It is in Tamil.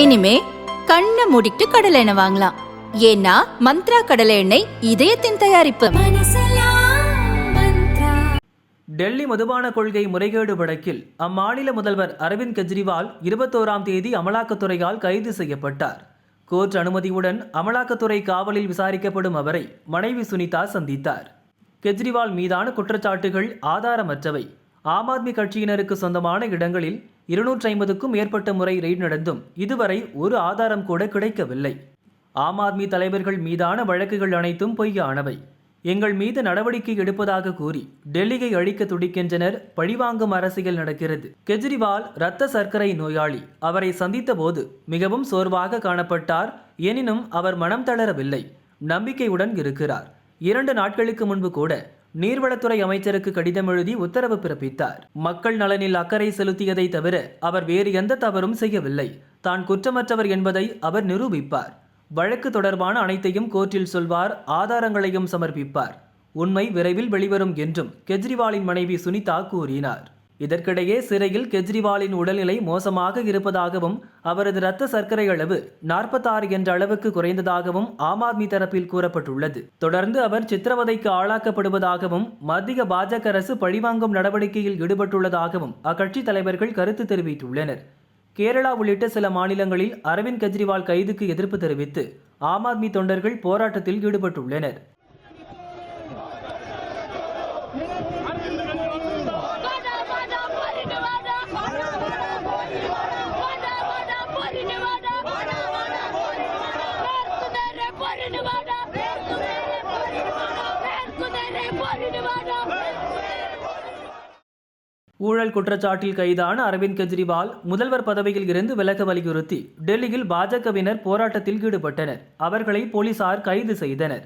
இனிமே கண்ணை மூடிட்டு கடலை எண்ணெய் வாங்கலாம். ஏன்னா மந்த்ரா கடலை எண்ணெய் இதயத்தின் தயாரிப்பு. டெல்லி மதுபான கொள்கை முறைகேடு வழக்கில் அம்மாநில முதல்வர் அரவிந்த் கெஜ்ரிவால் இருபத்தோராம் தேதி அமலாக்கத்துறையால் கைது செய்யப்பட்டார். கோர்ட் அனுமதியுடன் அமலாக்கத்துறை காவலில் விசாரிக்கப்படும் அவரை மனைவி சுனிதா சந்தித்தார். கெஜ்ரிவால் மீதான குற்றச்சாட்டுகள் ஆதாரமற்றவை. ஆம் ஆத்மி கட்சியினருக்கு சொந்தமான இடங்களில் இருநூற்றி ஐம்பதுக்கும் மேற்பட்ட முறை ரெய்டு நடந்தும் இதுவரை ஒரு ஆதாரம் கூட கிடைக்கவில்லை. ஆம் ஆத்மி தலைவர்கள் மீதான வழக்குகள் அனைத்தும் பொய்யானவை. எங்கள் மீது நடவடிக்கை எடுப்பதாக கூறி டெல்லியை அழிக்க துடிக்கின்றனர் பழிவாங்கும் அரசியல் நடக்கிறது. கெஜ்ரிவால் இரத்த சர்க்கரை நோயாளி அவரை சந்தித்த போது மிகவும் சோர்வாக காணப்பட்டார். எனினும் அவர் மனம் தளரவில்லை. நம்பிக்கையுடன் இருக்கிறார். இரண்டு நாட்களுக்கு முன்பு கூட நீர்வளத்துறை அமைச்சருக்கு கடிதம் எழுதி உத்தரவு பிறப்பித்தார். மக்கள் நலனில் அக்கறை செலுத்தியதை தவிர அவர் வேறு எந்த தவறும் செய்யவில்லை. தான் குற்றமற்றவர் என்பதை அவர் நிரூபிப்பார். வழக்கு தொடர்பான அனைத்தையும் கோர்ட்டில் சொல்வார் ஆதாரங்களையும் சமர்ப்பிப்பார். உண்மை விரைவில் வெளிவரும் என்றும் கெஜ்ரிவாலின் மனைவி சுனிதா கூறினார். இதற்கிடையே சிறையில் கெஜ்ரிவாலின் உடல்நிலை மோசமாக இருப்பதாகவும் அவரது இரத்த சர்க்கரை அளவு நாற்பத்தாறு என்ற அளவுக்கு குறைந்ததாகவும் ஆம் ஆத்மி தரப்பில் கூறப்பட்டுள்ளது. தொடர்ந்து அவர் சித்திரவதைக்கு ஆளாக்கப்படுவதாகவும் மத்திய பாஜக அரசு பழிவாங்கும் நடவடிக்கையில் ஈடுபட்டுள்ளதாகவும் அக்கட்சி தலைவர்கள் கருத்து தெரிவித்துள்ளனர். கேரளா உள்ளிட்ட சில மாநிலங்களில் அரவிந்த் கெஜ்ரிவால் கைதுக்கு எதிர்ப்பு தெரிவித்து ஆம் ஆத்மி தொண்டர்கள் போராட்டத்தில் ஈடுபட்டுள்ளனர். ஊழல் குற்றச்சாட்டில் கைதான அரவிந்த் கெஜ்ரிவால் முதல்வர் பதவியில் இருந்து விலக வலியுறுத்தி டெல்லியில் பாஜகவினர் போராட்டத்தில் ஈடுபட்டனர். அவர்களை போலீசார் கைது செய்தனர்.